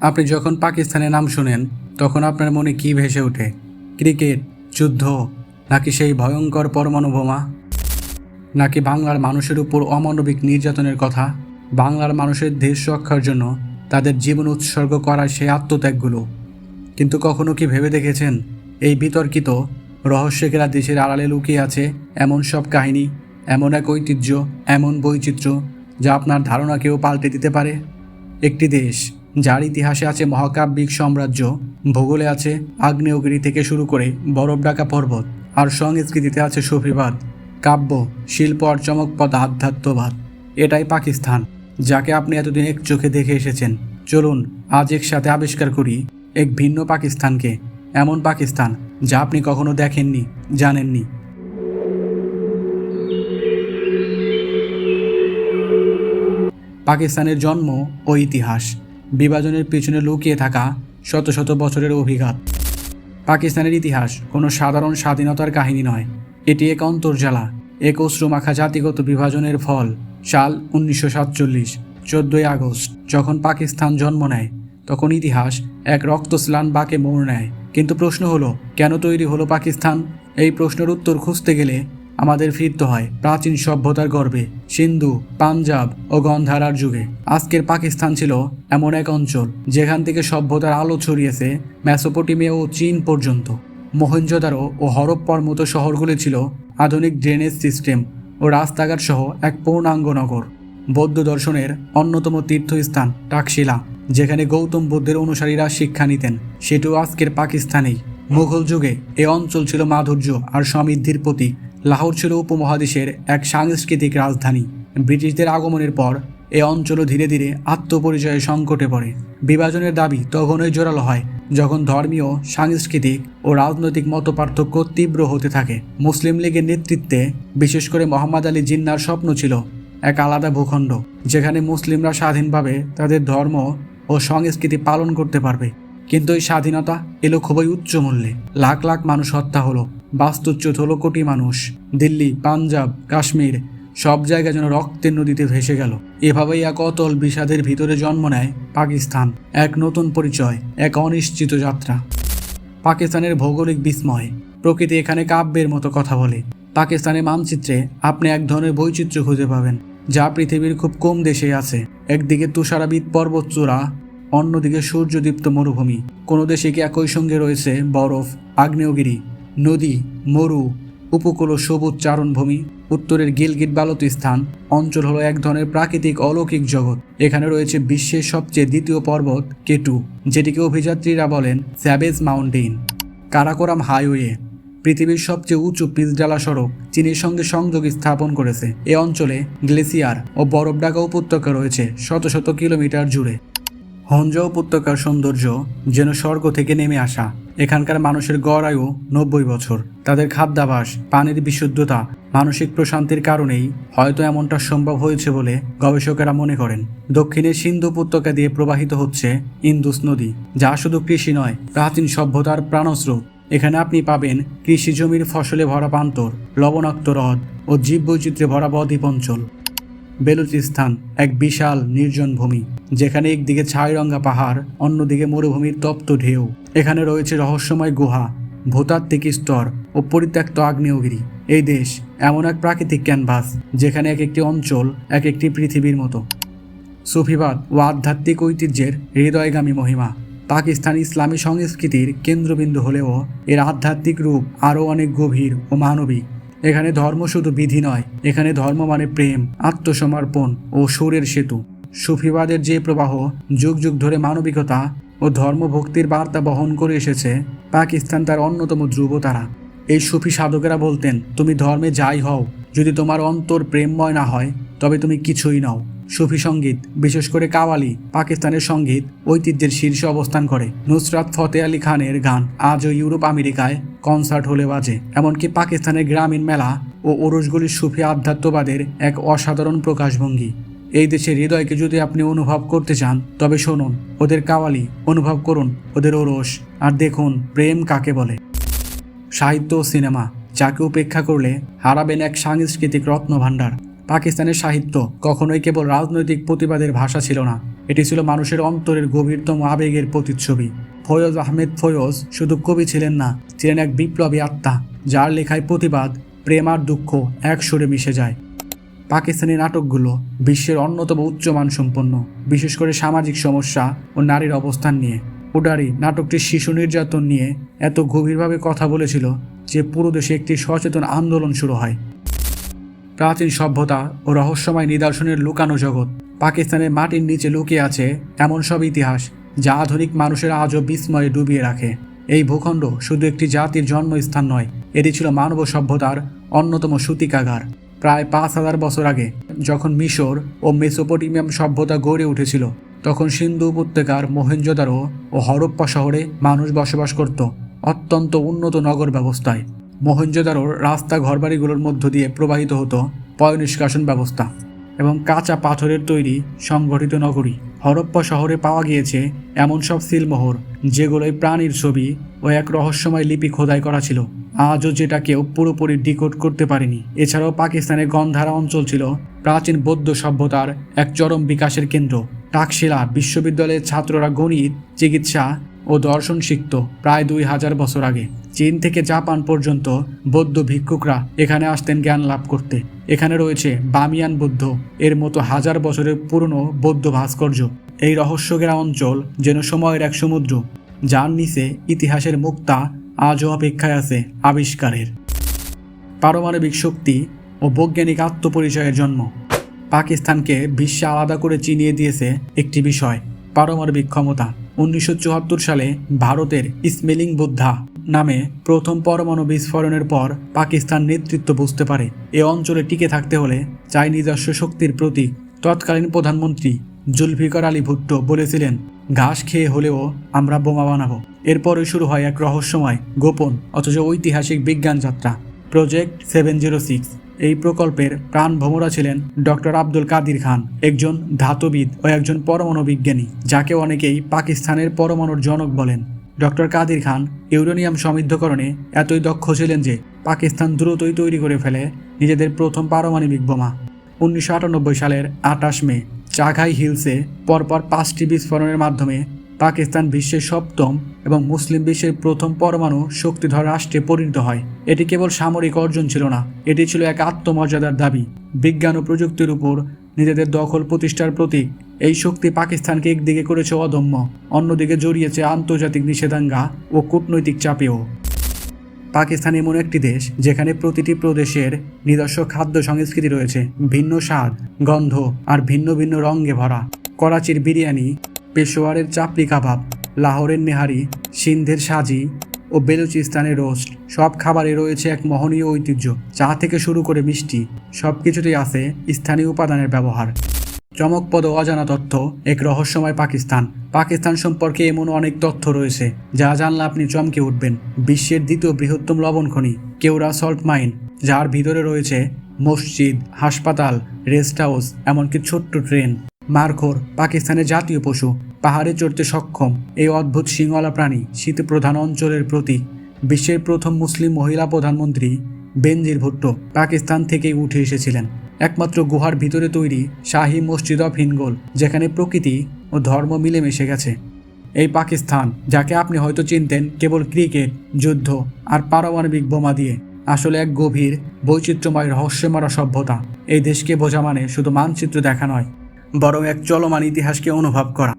আপনি যখন পাকিস্তানের নাম শুনেন, তখন আপনার মনে কি ভেসে ওঠে? ক্রিকেট, যুদ্ধ, নাকি সেই ভয়ঙ্কর পরমাণু বোমা? নাকি বাংলার মানুষের উপর অমানবিক নির্যাতনের কথা? বাংলার মানুষের দেশ রক্ষার জন্য তাদের জীবন উৎসর্গ করার সেই আত্মত্যাগগুলো। কিন্তু কখনো কি ভেবে দেখেছেন, এই বিতর্কিত রহস্যকেরা দেশের আড়ালে লুকিয়ে আছে এমন সব কাহিনী, এমন এক ঐতিহ্য, এমন বৈচিত্র্য, যা আপনার ধারণাকেও পাল্টে দিতে পারে? একটি দেশ যার ইতিহাসে আছে মহাকাব্যিক সাম্রাজ্য, ভূগোলে আছে আগ্নেয়গিরি থেকে শুরু করে বরফ ডাকা পর্বত, আর সংস্কৃতিতে আছে সুফিবাদ, কাব্য, শিল্প আর চমকপদ আধ্যাত্মবাদ। এটাই পাকিস্তান, যাকে আপনি এতদিন এক চোখে দেখে এসেছেন। চলুন, আজ একসাথে আবিষ্কার করি এক ভিন্ন পাকিস্তানকে, এমন পাকিস্তান যা আপনি কখনো দেখেননি, জানেননি। পাকিস্তানের জন্ম ও ইতিহাস। বিভাজনের পিছনে লুকিয়ে থাকা শত শত বছরের অভিঘাত। পাকিস্তানের ইতিহাস কোনো সাধারণ স্বাধীনতার কাহিনী নয়। এটি এক অন্তর্জালা, এক অশ্রুমাখা জাতিগত বিভাজনের ফল, সাল উনিশশো সাতচল্লিশ, চোদ্দই আগস্ট। যখন পাকিস্তান জন্ম নেয়, তখন ইতিহাস এক রক্তস্লান বাঁকে মোড় নেয়। কিন্তু প্রশ্ন হলো, কেন তৈরি হলো পাকিস্তান? এই প্রশ্নের উত্তর খুঁজতে গেলে আমাদের ফিরতে হয় প্রাচীন সভ্যতার গর্বে। সিন্ধু, পাঞ্জাব ও গন্ধারার যুগে। আজকের পাকিস্তান ছিল এমন এক অঞ্চল, যেখান থেকে সভ্যতার আলো ছড়িয়েছে মেসোপটেমিয়া ও চীন পর্যন্ত। মোহেঞ্জোদারো ও হরপ্পার মতো শহরগুলি ছিল আধুনিক ড্রেনেজ সিস্টেম ও রাস্তাঘাট সহ এক পূর্ণাঙ্গ নগর। বৌদ্ধ দর্শনের অন্যতম তীর্থস্থান টাকশিলা, যেখানে গৌতম বুদ্ধের অনুসারীরা শিক্ষা নিতেন। সেটিও আজকের পাকিস্তানেই। মুঘল যুগে এ অঞ্চল ছিল মাধুর্য আর সমৃদ্ধির প্রতীক। লাহোর ছিল উপমহাদেশের এক সাংস্কৃতিক রাজধানী। ব্রিটিশদের আগমনের পর, এ অঞ্চলও ধীরে ধীরে আত্মপরিচয়ে সংকটে পড়ে। বিভাজনের দাবি তখনই জোরালো হয়, যখন ধর্মীয়, সাংস্কৃতিক ও রাজনৈতিক মতপার্থক্য তীব্র হতে থাকে। মুসলিম লীগের নেতৃত্বে, বিশেষ করে মোহাম্মদ আলী জিন্নার স্বপ্ন ছিল এক আলাদা ভূখণ্ড, যেখানে মুসলিমরা স্বাধীনভাবে তাদের ধর্ম ও সংস্কৃতি পালন করতে পারবে। কিন্তু এই স্বাধীনতা এলো খুবই উচ্চ মূল্যে। লাখ লাখ মানুষ হত্যা হলো। বাস্তুচ্যুত হলো কোটি মানুষ, দিল্লি, পাঞ্জাব, কাশ্মীর, সব জায়গায় যেন রক্তের নদীতে ভেসে গেল। এভাবেই এক অতল বিষাদের ভিতরে জন্ম নেয় পাকিস্তান, এক নতুন পরিচয়, এক অনিশ্চিত যাত্রা। পাকিস্তানের ভৌগোলিক বিস্ময়, প্রকৃতি এখানে কাব্যের মতো কথা বলে। পাকিস্তানের মানচিত্রে আপনি এক ধরনের বৈচিত্র্য খুঁজে পাবেন, যা পৃথিবীর খুব কম দেশে আছে। একদিকে তুষারাবিদ পর্বতচূড়া, অন্যদিকে সূর্যদীপ্ত মরুভূমি। কোনো দেশে কি একই সঙ্গে রয়েছে বরফ, আগ্নেয়গিরি? নদী, মরু, উপকূল ও সবুজ চারণভূমি, উত্তরের গিলগিট বালতিস্তান অঞ্চল হলো এক ধরনের প্রাকৃতিক অলৌকিক জগৎ। এখানে রয়েছে বিশ্বের সবচেয়ে দ্বিতীয় পর্বত কেটু, যেটিকে অভিযাত্রীরা বলেন স্যাবেজ মাউন্টেন কারাকোরাম হাইওয়ে, পৃথিবীর সবচেয়ে উঁচু পিচডালা সড়ক, চীনের সঙ্গে সংযোগ স্থাপন করেছে। এ অঞ্চলে গ্লেসিয়ার ও বরফ ঢাকা উপত্যকা রয়েছে শত শত কিলোমিটার জুড়ে। হঞ্জ উপত্যকার সৌন্দর্য যেন স্বর্গ থেকে নেমে আসা। এখানকার মানুষের গড় আয়ু নব্বই বছর। তাদের খাদ্যাভাস, পানির বিশুদ্ধতা, মানসিক প্রশান্তির কারণেই হয়তো এমনটা সম্ভব হয়েছে বলে গবেষকেরা মনে করেন। দক্ষিণে সিন্ধু উপত্যকা দিয়ে প্রবাহিত হচ্ছে ইন্দুস নদী, যা শুধু কৃষি নয়, প্রাচীন সভ্যতার প্রাণস্রোত। এখানে আপনি পাবেন কৃষি জমির ফসলে ভরা প্রান্তর লবণাক্ত হ্রদ ও জীববৈচিত্র্যে ভরা বদ্বীপ অঞ্চল। বেলুচিস্তান এক বিশাল নির্জন ভূমি। যেখানে একদিকে ছাইরঙ্গা পাহাড়, অন্যদিকে মরুভূমির তপ্ত ঢেউ। এখানে রয়েছে রহস্যময় গুহা, ভূতাত্ত্বিক স্তর ও পরিত্যক্ত আগ্নেয়গিরি। এই দেশ এমন এক প্রাকৃতিক ক্যানভাস, যেখানে এক একটি অঞ্চল, এক একটি পৃথিবীর মতো। সুফিবাদ ও আধ্যাত্মিক ঐতিহ্যের হৃদয়গামী মহিমা। পাকিস্তান ইসলামী সংস্কৃতির কেন্দ্রবিন্দু হলেও এর আধ্যাত্মিক রূপ আরও অনেক গভীর ও মানবিক। এখানে ধর্ম শুধু বিধি নয়, এখানে ধর্ম মানে প্রেম, আত্মসমর্পণ ও সুরের সেতু। সুফিবাদের যে প্রবাহ যুগ যুগ ধরে মানবিকতা ও ধর্মভক্তির বার্তা বহন করে এসেছে, পাকিস্তান তার অন্যতম ধ্রুবতারা। এই সুফি সাধকেরা বলতেন, তুমি ধর্মে যাই হও। যদি তোমার অন্তর প্রেমময় না হয়, তবে তুমি কিছুই নাও। সুফি সংগীত, বিশেষ করে কাওয়ালি, পাকিস্তানের সংগীত, ঐতিহ্যের শীর্ষে অবস্থান করে। নুসরাত ফতে আলী খানের গান, আজও ইউরোপ আমেরিকায় কনসার্ট হলে বাজে। এমনকি পাকিস্তানের গ্রামীণ মেলা ও ওরসগুলির সুফি আধ্যাত্মবাদের এক অসাধারণ প্রকাশভঙ্গি। এই দেশের হৃদয়কে যদি আপনি অনুভব করতে চান, তবে শুনুন, ওদের কাওয়ালি, অনুভব করুন, ওদের ওরস, আর দেখুন, প্রেম কাকে বলে। সাহিত্য ও সিনেমা, যাকে উপেক্ষা করলে হারাবেন এক সাংস্কৃতিক রত্নভাণ্ডার। পাকিস্তানের সাহিত্য কখনোই কেবল রাজনৈতিক প্রতিবাদের ভাষা ছিল না, এটি ছিল মানুষের অন্তরের গভীরতম আবেগের প্রতিচ্ছবি। ফয়জ আহমেদ ফয়জ শুধু কবি ছিলেন না, ছিলেন এক বিপ্লবী আত্মা, যার লেখায় প্রতিবাদ, প্রেম আর দুঃখ এক সুরে মিশে যায়। পাকিস্তানি নাটকগুলো বিশ্বের অন্যতম উচ্চমান সম্পন্ন বিশেষ করে সামাজিক সমস্যা ও নারীর অবস্থান নিয়ে। উডারি নাটকটি শিশু নির্যাতন নিয়ে এত গভীরভাবে কথা বলেছিল যে পুরো দেশে একটি সচেতন আন্দোলন শুরু হয়। প্রাচীন সভ্যতা ও রহস্যময় নিদর্শনের লুকানো জগৎ পাকিস্তানের মাটির নিচে লুকিয়ে আছে এমন সব ইতিহাস যা আধুনিক মানুষের আজও বিস্ময়ে ডুবিয়ে রাখে। এই ভূখণ্ড শুধু একটি জাতির জন্মস্থান নয়, এটি ছিল মানব সভ্যতার অন্যতম সূতিকাগার। প্রায় পাঁচ হাজার বছর আগে, যখন মিশর ও মেসোপটেমিয়াম সভ্যতা গড়ে উঠেছিল, তখন সিন্ধু উপত্যকার মহেঞ্জোদারো ও হরপ্পা শহরে মানুষ বসবাস করত, অত্যন্ত উন্নত নগর ব্যবস্থায়। মহেঞ্জোদারোর রাস্তা ঘরবাড়িগুলোর মধ্য দিয়ে প্রবাহিত হতো পয় নিষ্কাশন ব্যবস্থা। এবং কাঁচা পাথরের তৈরি সংগঠিত নগরী। হরপ্পা শহরে পাওয়া গিয়েছে এমন সব সিলমোহর যেগুলোয় প্রাণীর ছবি ও এক রহস্যময় লিপি খোদাই করা ছিল। আজও যেটা কেউ পুরোপুরি ডিকোড করতে পারেনি। এছাড়াও পাকিস্তানের গন্ধারা অঞ্চল ছিল প্রাচীন বৌদ্ধ সভ্যতার এক চরম বিকাশের কেন্দ্র। টাকশিলা বিশ্ববিদ্যালয়ের ছাত্ররা গণিত, চিকিৎসা ও দর্শন শিখত প্রায় দুই হাজার বছর আগে। চীন থেকে জাপান পর্যন্ত বৌদ্ধ ভিক্ষুকরা এখানে আসতেন জ্ঞান লাভ করতে। এখানে রয়েছে বামিয়ান বুদ্ধ। এর মতো হাজার বছরের পুরনো বৌদ্ধ ভাস্কর্য। এই রহস্যগেরা অঞ্চল যেন সময়ের এক সমুদ্র, যার নিচে ইতিহাসের মুক্তা আজও অপেক্ষায় আছে আবিষ্কারের। পারমাণবিক শক্তি ও বৈজ্ঞানিক আত্মপরিচয়ের জন্ম। পাকিস্তানকে বিশ্বে আলাদা করে চিনিয়ে দিয়েছে একটি বিষয়, পারমাণবিক ক্ষমতা। উনিশশো চুয়াত্তর সালে ভারতের স্মেলিং বুদ্ধা নামে প্রথম পরমাণু বিস্ফোরণের পর পাকিস্তান নেতৃত্ব বুঝতে পারে। এ অঞ্চলে টিকে থাকতে হলে চাই নিজস্ব শক্তির প্রতীক তৎকালীন প্রধানমন্ত্রী জুলফিকার আলী ভুট্টো বলেছিলেন, ঘাস খেয়ে হলেও আমরা বোমা বানাবো। এরপরে শুরু হয় এক রহস্যময় গোপন অথচ ঐতিহাসিক বিজ্ঞান যাত্রা প্রজেক্ট সেভেন জিরো সিক্স এই প্রকল্পের প্রাণ ভ্রমরা ছিলেন ডক্টর আব্দুল কাদির খান, একজন ধাতুবিদ ও একজন পরমাণু বিজ্ঞানী, যাকে অনেকেই পাকিস্তানের পরমাণুর জনক বলেন। ডক্টর কাদির খান ইউরেনিয়াম সমৃদ্ধকরণে এতই দক্ষ ছিলেন যে পাকিস্তান দ্রুতই তৈরি করে ফেলে নিজেদের প্রথম পারমাণবিক বোমা। উনিশশো আটানব্বই সালের আঠাশ মে, চাঘাই হিলসে পরপর পাঁচটি বিস্ফোরণের মাধ্যমে পাকিস্তান বিশ্বের সপ্তম এবং মুসলিম বিশ্বের প্রথম পরমাণু শক্তিধর রাষ্ট্রে পরিণত হয়। এটি কেবল সামরিক অর্জন ছিল না, এটি ছিল এক আত্মমর্যাদার দাবি। বিজ্ঞান ও প্রযুক্তির উপর নিজেদের দখল প্রতিষ্ঠার প্রতীক। এই শক্তি পাকিস্তানকে একদিকে করেছে অদম্য, অন্যদিকে জড়িয়েছে আন্তর্জাতিক নিষেধাজ্ঞা ও কূটনৈতিক চাপেও। পাকিস্তান এমন একটি দেশ যেখানে প্রতিটি প্রদেশের নিজস্ব খাদ্য সংস্কৃতি রয়েছে, ভিন্ন স্বাদ, গন্ধ আর ভিন্ন ভিন্ন রঙে ভরা। করাচির বিরিয়ানি পেশোয়ারের চাপলি কাবাব, লাহোরের নেহারি, সিন্ধের সাজি ও বেলুচিস্তানের রোস্ট সব খাবারে রয়েছে এক মহনীয় ঐতিহ্য, চা থেকে শুরু করে মিষ্টি সব কিছুতেই আছে স্থানীয় উপাদানের ব্যবহার। চমকপদ অজানা তথ্য, এক রহস্যময় পাকিস্তান। পাকিস্তান সম্পর্কে এমন অনেক তথ্য রয়েছে, যা জানলে আপনি চমকে উঠবেন। বিশ্বের দ্বিতীয় বৃহত্তম লবণ খনি, কেওড়া সল্ট মাইন, যার ভিতরে রয়েছে মসজিদ, হাসপাতাল, রেস্ট হাউস, এমনকি ছোট্ট ট্রেন। মারখোর পাকিস্তানের জাতীয় পশু পাহাড়ে চড়তে সক্ষম এই অদ্ভুত সিংহলা প্রাণী শীত প্রধান অঞ্চলের প্রতীক। বিশ্বের প্রথম মুসলিম মহিলা প্রধানমন্ত্রী বেনজির ভুট্টো পাকিস্তান থেকেই উঠে এসেছিলেন। একমাত্র গুহার ভিতরে তৈরি শাহী মসজিদ অফ হিনগোল যেখানে প্রকৃতি ও ধর্ম মিলেমিশে গেছে। এই পাকিস্তান, যাকে আপনি হয়তো চিনতেন কেবল ক্রিকেট, যুদ্ধ আর পারমাণবিক বোমা দিয়ে, আসলে এক গভীর, বৈচিত্র্যময় রহস্যময় সভ্যতা। এই দেশকে বোঝা মানে শুধু মানচিত্র দেখা নয়, বরং এক চলমান ইতিহাসকে অনুভব করা।